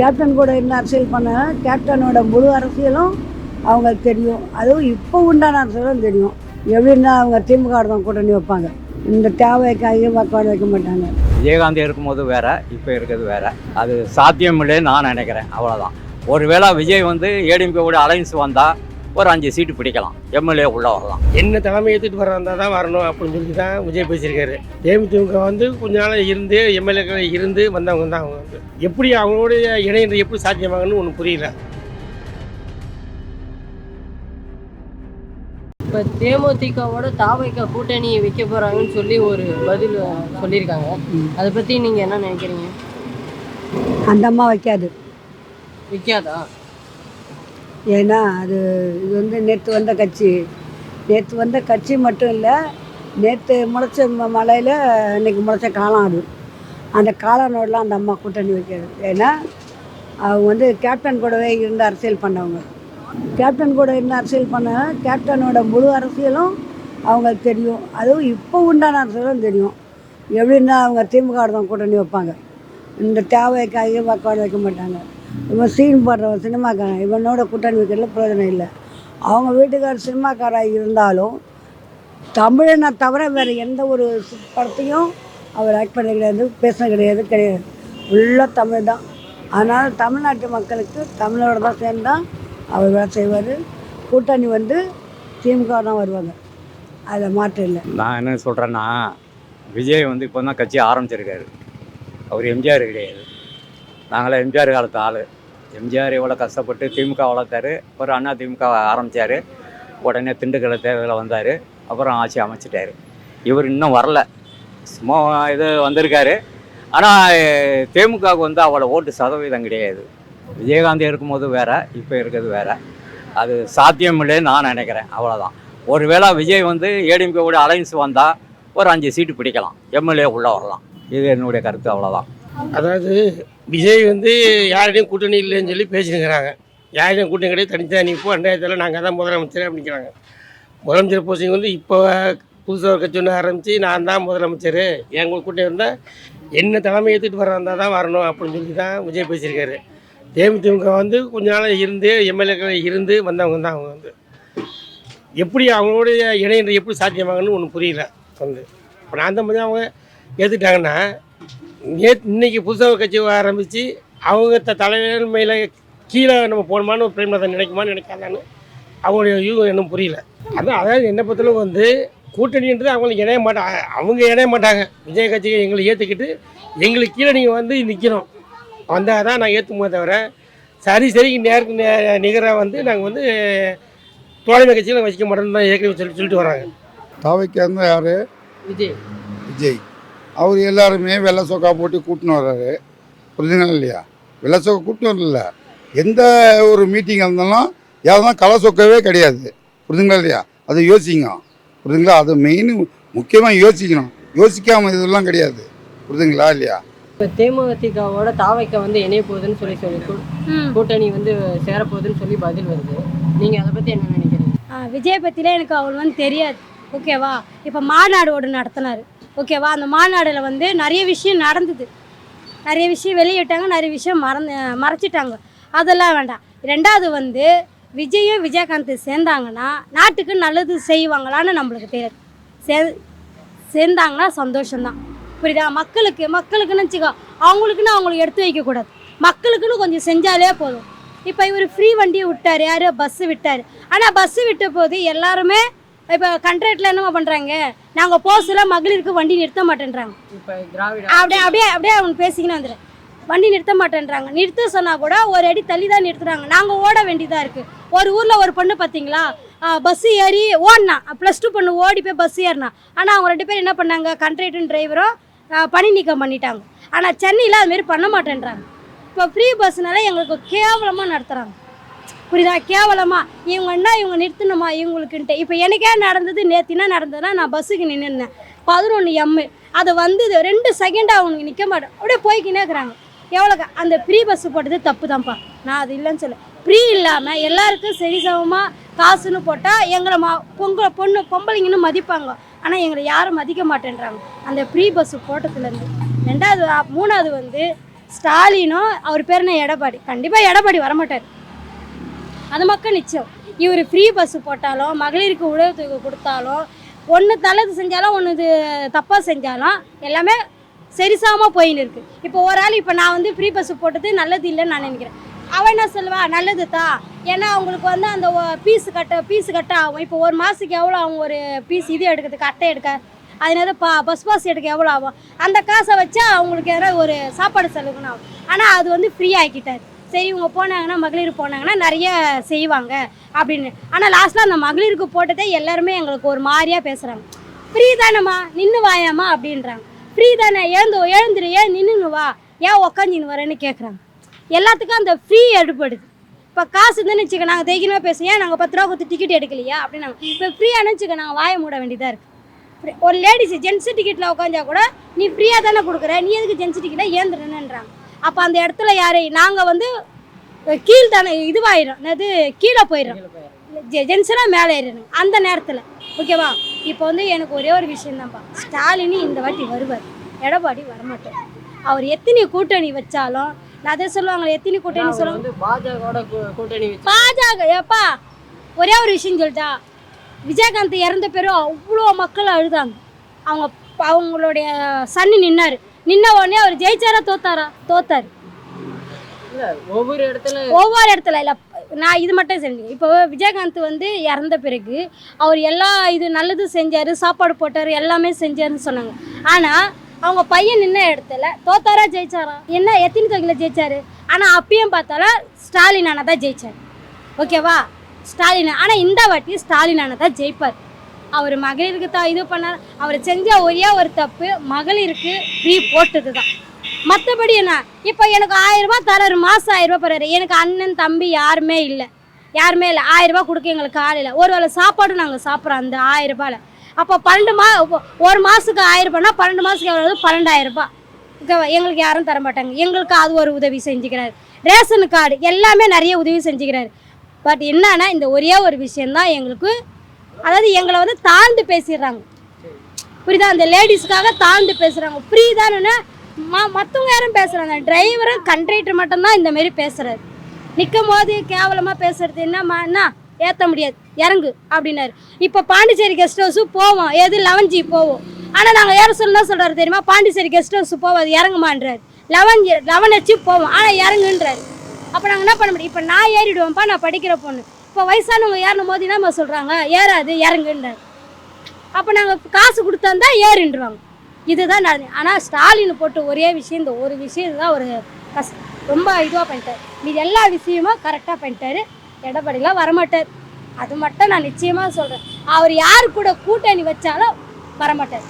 Captain கூட என்ன அரசியல் பண்ண கேப்டனோட முழு அரசியலும் அவங்களுக்கு தெரியும். அதுவும் இப்போ உண்டான அரசியலும் தெரியும். எப்படின்னா அவங்க திமுக தான் கூட்டணி வைப்பாங்க. இந்த தேவைக்காக வாக்காடு வைக்க மாட்டாங்க. விஜயகாந்த் இருக்கும்போது வேற இப்போ இருக்கிறது வேற. அது சாத்தியமில்லைன்னு நான் நினைக்கிறேன். அவ்வளோதான் ஒருவேளை விஜய் வந்து ஏடிஎம்கேவோட அலைன்ஸ் வந்தால் ஒரு அஞ்சு சீட்டு பிடிக்கலாம். எம்எல்ஏ உள்ளே வரலாம். என்ன தலைமை ஏற்றுட்டு வர்றதா தான் வரணும் அப்படின்னு சொல்லி தான் விஜய் பேசியிருக்காரு. தேமுதிக வந்து கொஞ்ச நாள் இருந்து எம்எல்ஏக்கள் இருந்து வந்தவங்க தான் அவங்க வந்து. எப்படி அவங்களுடைய இணையது எப்படி சாத்தியமாகன்னு ஒன்றும் புரியல. இப்போ தேமுதிகவோட தாவைக்கா கூட்டணி வைக்க போறாங்கன்னு சொல்லி ஒரு பதில் சொல்லியிருக்காங்க. அதை பத்தி நீங்க என்ன நினைக்கிறீங்க? அந்த அம்மா வைக்காது. விற்காதா ஏன்னா அது இது வந்து நேற்று வந்த கட்சி. நேற்று வந்த கட்சி மட்டும் இல்லை நேற்று முளைச்ச மலையில் இன்றைக்கி முளைச்ச காலம் அது. அந்த காலனோடலாம் அந்த அம்மா கூட்டணி வைக்கிறது. ஏன்னா அவங்க வந்து கேப்டன் கூடவே இருந்து அரசியல் பண்ணவங்க. கேப்டன் கூட இருந்து அரசியல் பண்ண கேப்டனோட முழு அரசியலும் அவங்களுக்கு தெரியும். அதுவும் இப்போ உண்டான அரசியலும் தெரியும். எப்படின்னா அவங்க திமுக தான் கூட்டணி வைப்பாங்க. இந்த தேவைக்காக வைக்க மாட்டாங்க. இவன் சீன் போடுறவன் சினிமாக்காரன். இவனோட கூட்டணி வைக்கிறதுல பிரயோஜனம் இல்லை. அவங்க வீட்டுக்காரர் சினிமாக்காராக இருந்தாலும் தமிழனை தவிர வேறு எந்த ஒரு படத்தையும் அவர் ஆக்ட் பண்ண கிடையாது பேச கிடையாது கிடையாது. ஃபுல்லாக தமிழ் தான். அதனால் தமிழ்நாட்டு மக்களுக்கு தமிழோட தான் சேர்ந்தா அவர் வேலை செய்வார். கூட்டணி வந்து திமுக தான் வருவாங்க. அதில் மாற்றம் இல்லை. நான் என்ன சொல்கிறேன்னா விஜய் வந்து இப்போ தான் கட்சி ஆரம்பிச்சிருக்காரு. அவர் எம்ஜிஆர் கிடையாது. நாங்களாம் எம்ஜிஆர் காலத்து ஆள். எம்ஜிஆர் இவ்வளோ கஷ்டப்பட்டு திமுக வளர்த்தாரு. அப்புறம் அண்ணா திமுக ஆரம்பித்தார் உடனே திண்டுக்கல்ல தேர்தலில் வந்தார். அப்புறம் ஆட்சி அமைச்சிட்டாரு. இவர் இன்னும் வரல. சும்மா இது வந்திருக்காரு. ஆனால் திமுகவுக்கு வந்து அவ்வளோ ஓட்டு சதவீதம் கிடையாது. விஜயகாந்த் இருக்கும்போது வேறு இப்போ இருக்கிறது வேறு. அது சாத்தியமில்லைன்னு நான் நினைக்கிறேன். அவ்வளோதான் ஒருவேளை விஜய் வந்து ஏடிஎம்கேவோட அலைன்ஸ் வந்தால் ஒரு அஞ்சு சீட்டு பிடிக்கலாம். எம்எல்ஏ உள்ளே வரலாம். இது என்னுடைய கருத்து. அவ்வளோதான் அதாவது விஜய் வந்து யாரிடையும் கூட்டணி இல்லைன்னு சொல்லி பேசியிருக்கிறாங்க யாரையும் கூட்டணி கிடையாது. தனித்தனி இப்போ ரெண்டாயிரத்தில் நாங்கள் தான் முதலமைச்சர் அப்படிங்கிறாங்க. முதலமைச்சர் போஸ்டிங் வந்து இப்போ புதுசாக ஒரு கட்சி ஒன்று ஆரம்பித்து நான் தான் முதலமைச்சர். எங்களுக்கு கூட்டணி இருந்தால் என்ன தலைமை ஏற்றுட்டு வர்றதா தான் வரணும் அப்படின்னு சொல்லி தான் விஜய் பேசியிருக்காரு. தேமுதிமுக வந்து கொஞ்ச நாள் இருந்து எம்எல்ஏக்கள் இருந்து வந்தவங்க தான் அவங்க வந்து. எப்படி அவங்களுடைய இணையின்றது எப்படி சாத்தியமாகன்னு ஒன்றும் புரியல. வந்து. இப்போ நான் தான் அவங்க ஏற்றுட்டாங்கன்னா நேற்று இன்னைக்கு புதுசாக கட்சி ஆரம்பித்து அவங்க த தலைமையில் கீழே நம்ம போகணுமான்னு ஒரு பிரேமலதா நினைக்குமான்னு நினைக்காதான்னு அவங்களுடைய யூகம் இன்னும் புரியல. அதான் அதாவது என்னை பொறுத்தளவு வந்து கூட்டணின்றது அவங்களுக்கு இணைய மாட்டாங்க அவங்க இணைய மாட்டாங்க. விஜய் கட்சியை எங்களை ஏற்றுக்கிட்டு எங்களுக்கு கீழே நீங்கள் வந்து நிற்கணும் வந்தால் தான் நான் ஏற்றுமோ தவிர சரி சரி நேருக்கு நே நிகராக வந்து நாங்கள் வந்து தோழமை கட்சியில் வச்சுக்க மாட்டோம்னு தான் ஏற்கனவே சொல்லி சொல்லிட்டு வராங்க. தாவைக்கு யார்? விஜய். விஜய். அவர் எல்லாருமே வெள்ளை சொக்கா போட்டு கூட்டின்னு வர்றாரு. புரிஞ்சுங்களா இல்லையா? வெள்ளை சொக்கா கூட்டின்னு வரல. எந்த ஒரு மீட்டிங் இருந்தாலும் யாரும் களை சொக்கவே கிடையாது. புரிஞ்சுங்களா இல்லையா? அதை யோசிங்க. புரியுதுங்களா அது மெயின் முக்கியமாக யோசிக்கணும். யோசிக்காமல் இதெல்லாம் கிடையாது. புரியுதுங்களா இல்லையா? இப்போ தேமுதிகவோட தாவைக்கா வந்து இணைய போகுதுன்னு சொல்லி சொல்லி கூட்டணி வந்து சேரப்போகுதுன்னு சொல்லி பதில் வருது. நீங்க அதை பத்தி என்ன நினைக்கிறீங்க? விஜய் பற்றிலாம் எனக்கு அவள் வந்து தெரியாது. ஓகேவா? இப்போ மாநாடு ஒன்று நடத்தினார். ஓகேவா? அந்த மாநாடில் வந்து நிறைய விஷயம் நடந்தது. நிறைய விஷயம் வெளியிட்டாங்க நிறைய விஷயம் மறந்து மறைச்சிட்டாங்க. அதெல்லாம் வேண்டாம். ரெண்டாவது வந்து விஜயும் விஜயகாந்த் சேர்ந்தாங்கன்னா நாட்டுக்கு நல்லது செய்வாங்களான்னு நம்மளுக்கு தெரியாது. சே சேர்ந்தாங்கன்னா சந்தோஷம்தான். புரியுதா? மக்களுக்கு மக்களுக்குன்னு வச்சுக்கோ அவங்களுக்குன்னு அவங்களுக்கு எடுத்து வைக்கக்கூடாது மக்களுக்குன்னு கொஞ்சம் செஞ்சாலே போதும். இப்போ இவர் ஃப்ரீ வண்டியை விட்டார் யார் பஸ்ஸு விட்டார். ஆனால் பஸ்ஸு விட்ட போது எல்லாருமே இப்போ கண்ட்ராக்டில் என்னமா பண்ணுறாங்க நாங்கள் போஸ்டில் மகளிருக்கு வண்டி நிறுத்த மாட்டேன்றாங்க. அப்படியே அப்படியே அப்படியே அவன் பேசிக்கின்னு வந்துடுறேன். வண்டி நிறுத்த மாட்டேன்றாங்க. நிறுத்த சொன்னால் கூட ஒரு அடி தள்ளி தான் நிறுத்துறாங்க. நாங்கள் ஓட வேண்டியதாக இருக்குது ஒரு ஊரில் ஒரு பொண்ணு பார்த்தீங்களா பஸ்ஸு ஏறி ஓடினா ப்ளஸ் டூ பொண்ணு ஓடி போய் பஸ் ஏறினா. ஆனால் அவங்க ரெண்டு பேரும் என்ன பண்ணாங்க? கண்ட்ராக்டும் டிரைவரும் பணி நீக்கம் பண்ணிட்டாங்க. ஆனால் சென்னையில் அதுமாரி பண்ண மாட்டேன்றாங்க. இப்போ ஃப்ரீ பஸ்னால எங்களுக்கு கேவலமாக நடத்துகிறாங்க புரியுதா? கேவலமா இவங்கன்னா இவங்க நிறுத்தணுமா? இவங்களுக்குன்ட்டு. இப்போ எனக்கே நடந்தது நேற்று என்ன நடந்ததுன்னா நான் பஸ்ஸுக்கு நின்றுனேன் பதினொன்று எம்மு அது வந்தது ரெண்டு செகண்டாக அவனுக்கு நிற்க மாட்டேன் அப்படியே போய்க்கினே இருக்கிறாங்க. எவ்வளோக்கா அந்த ஃப்ரீ பஸ் போட்டது தப்பு தான்ப்பா நான் அது இல்லைன்னு சொல்ல ஃப்ரீ இல்லாமல் எல்லாருக்கும் சரி சமமாக காசுன்னு போட்டால் எங்களை மா பொங்க பொண்ணு பொம்பளைங்கன்னு மதிப்பாங்க. ஆனால் எங்களை யாரும் மதிக்க மாட்டேன்றாங்க. அந்த ஃப்ரீ பஸ்ஸு போட்டதுலேருந்து. ரெண்டாவது மூணாவது வந்து ஸ்டாலினும் அவர் பேர் என்ன? எடப்பாடி. கண்டிப்பாக எடப்பாடி வரமாட்டார். அது மக்கள் நிச்சயம். இவர் ஃப்ரீ பஸ் போட்டாலும் மகளிருக்கு உழவுத்தொகை கொடுத்தாலும் ஒன்று நல்லது செஞ்சாலும் ஒன்று இது தப்பாக செஞ்சாலும் எல்லாமே சரிசமமாக போயின்னு இருக்கு. இப்போ ஒரு ஆள் இப்போ நான் வந்து ஃப்ரீ பஸ் போட்டது நல்லது இல்லைன்னு நான் நினைக்கிறேன். அவன் என்ன சொல்லுவா? நல்லது தான் ஏன்னா அவங்களுக்கு வந்து அந்த பீஸ் கட்ட பீஸ் கட்ட ஆகும். இப்போ ஒரு மாதத்துக்கு எவ்வளோ ஆகும்? ஒரு பீஸ் இது எடுக்கிறதுக்கு அட்டை எடுக்க. அதனால பா பஸ் பாஸ் எடுக்க எவ்வளோ ஆகும்? அந்த காசை வச்சா அவங்களுக்கு எதனா ஒரு சாப்பாடு செலவுன்னு ஆகும். ஆனால் அது வந்து ஃப்ரீ ஆக்கிட்டார் சரி இவங்க போனாங்கன்னா மகளிர் போனாங்கன்னா நிறைய செய்வாங்க அப்படின்னு. ஆனால் லாஸ்ட்டில் அந்த மகளிருக்கு போட்டதே எல்லாருமே எங்களுக்கு ஒரு மாதிரியாக பேசுகிறாங்க ஃப்ரீ தானேம்மா நின்று வாயாமா அப்படின்றாங்க. ஃப்ரீ தானே எழுந்து எழுந்துரு ஏன் நின்றுன்னு வா. ஏன் உக்காந்துன்னு வரேன்னு கேட்குறாங்க எல்லாத்துக்கும் அந்த ஃப்ரீ எடுப்படுது இப்போ காசு இருந்துன்னு வச்சுக்க நாங்கள் தைரியமாக பேசுவோம். ஏன் நாங்கள் பத்து ரூபா கொடுத்து டிக்கெட் எடுக்கலையா? அப்படின்னாங்க. இப்போ ஃப்ரீயாக வச்சுக்க நாங்கள் வாய மூட வேண்டியதாக இருக்குது ஒரு லேடிஸ் ஜென்ஸ் டிக்கெட்டில் உட்காந்தா கூட நீ ஃப்ரீயாக தானே கொடுக்குற? நீ எதுக்கு ஜென்ஸ் டிக்கெட்டாக ஏந்துடுன்னுன்றாங்க அப்போ அந்த இடத்துல யாரை? நாங்கள் வந்து கீழ் தானே இதுவாயிடும் என்னது? கீழே போயிடும் ஜென்ஸ்லாம் மேலே ஏறிடும் அந்த நேரத்தில். ஓகேவா இப்போ வந்து எனக்கு ஒரே ஒரு விஷயம் தான்ப்பா ஸ்டாலின் இந்த வாட்டி வருவார். எடப்பாடி வரமாட்டார். அவர் எத்தனை கூட்டணி வச்சாலும் நான் அதை சொல்லுவாங்களே எத்தனை கூட்டணி சொல்லுவாங்க? வந்து பாஜகவோட கூ- கூட்டணி பாஜக ஏப்பா? ஒரே ஒரு விஷயம் சொல்லிட்டா. விஜயகாந்த் இறந்த பிறகு அவ்வளோ மக்கள் அழுதாங்க. அவங்க அவங்களுடைய சன்னு நின்னாரு. நின்ன உடனே அவர் ஜெயிச்சாரா தோத்தாரா? தோத்தாரு. ஒவ்வொரு இடத்துல ஒவ்வொரு இடத்துல இல்லை நான் இது மட்டும் சரி இப்போ விஜயகாந்த் வந்து இறந்த பிறகு அவர் எல்லா இது நல்லது செஞ்சார் சாப்பாடு போட்டார் எல்லாமே செஞ்சாருன்னு சொன்னாங்க. ஆனால் அவங்க பையன் நின்ன இடத்துல தோத்தாரா ஜெயிச்சாரா? என்ன எத்தனை தொகையில் ஜெயிச்சாரு? ஆனால் அப்பயும் பார்த்தாலும் ஸ்டாலின் அண்ணா தான் ஜெயிச்சார். ஓகேவா? ஸ்டாலின் ஆனால் இந்த வாட்டி ஸ்டாலின் அண்ணா தான் ஜெயிப்பார். அவர் மகளிருக்கு தான் இது பண்ணார். அவர் செஞ்ச ஒரே ஒரு தப்பு மகளிருக்கு ஃப்ரீ போட்டது தான் மற்றபடி என்ன? இப்போ எனக்கு ஆயிரரூபா ரூபாய் தராரு மாதம் ஆயிரரூபா ரூபாய் எனக்கு அண்ணன் தம்பி யாருமே இல்லை. யாருமே இல்லை. ஆயிரரூபா கொடுக்க எங்களுக்கு காலையில் ஒரு வேளை சாப்பாடும் நாங்கள் சாப்பிட்றோம் அந்த ஆயிரம் அப்போ பன்னெண்டு மா ஒரு மாதத்துக்கு ஆயிரரூபானா பன்னெண்டு மாதத்துக்கு எவ்வளோ பன்னெண்டாயிரம் எங்களுக்கு யாரும் தர மாட்டாங்க. எங்களுக்கு அது ஒரு உதவி செஞ்சுக்கிறாரு. ரேஷன் கார்டு எல்லாமே நிறைய உதவி செஞ்சுக்கிறாரு. பட் என்னன்னா இந்த ஒரே ஒரு விஷயந்தான் எங்களுக்கு அதாவது எங்களை வந்து தாழ்ந்து பேசிடுறாங்க. புரியுதா? அந்த லேடிஸ்க்காக தாழ்ந்து பேசுகிறாங்க ஃப்ரீ தானே மற்றவங்க யாரும் பேசுகிறாங்க டிரைவரும் கண்ட்ரைட்டர் மட்டும்தான் இந்தமாரி பேசுகிறாரு நிற்கும் போது கேவலமாக பேசுறது என்னம்மா என்ன? ஏற்ற முடியாது. இறங்கு அப்படின்னாரு. இப்போ பாண்டிச்சேரி கெஸ்ட் ஹவுஸும் போவோம். எது? லெவன் ஜி போவோம். ஆனால் நாங்கள் யார் சொன்னா சொல்கிறாரு தெரியுமா? பாண்டிச்சேரி கெஸ்ட் ஹவுஸ் போவோம் அது இறங்குமான்றாரு. லெவன் லெவன் ஹெச்சு போவோம். ஆனால் இறங்குன்றாரு. அப்போ நாங்கள் என்ன பண்ண முடியும்? இப்போ நான் ஏறிடுவோம்ப்பா நான் படிக்கிற பொண்ணு. இப்போ வயசானவங்க ஏறணும் போது என்னம்மா சொல்கிறாங்க ஏறாது இறங்குன்றாரு அப்போ நாங்கள் காசு கொடுத்தா ஏறின்றுவாங்க. இதுதான் நடந்து ஆனால் ஸ்டாலின் போட்டு ஒரே விஷயம் இந்த ஒரு விஷயம் தான் ஒரு கஷ் ரொம்ப இதுவாக பண்ணிட்டார். மீது எல்லா விஷயமும் கரெக்டாக பண்ணிட்டாரு. எடப்பாடிலாம் வரமாட்டார். அது மட்டும் நான் நிச்சயமாக சொல்கிறேன் அவர் யார் கூட கூட்டணி வச்சாலும் வரமாட்டார்.